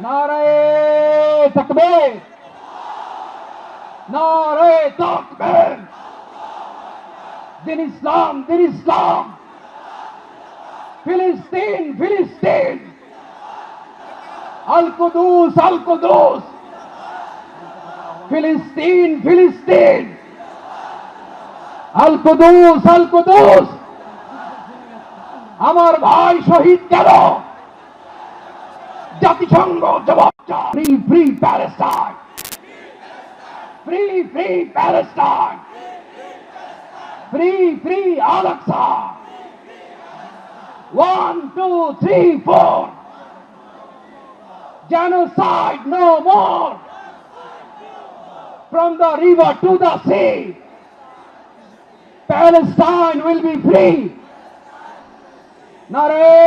নারায়ে তাকবীর। নারায়ে তাকবীর। দিন ইসলাম দিন ইসলাম। ফিলিস্তিন ফিলিস্তিন। আল কুদুস আল কুদুস। ফিলিস্তিন ফিলিস্তিন। আমার ভাই শহীদ কেন? জাতিসংঘ জবাব free free Palestine free free Palestine free free আলাক্সা one two three four genocide no more from the river to the sea Palestine will be free নারে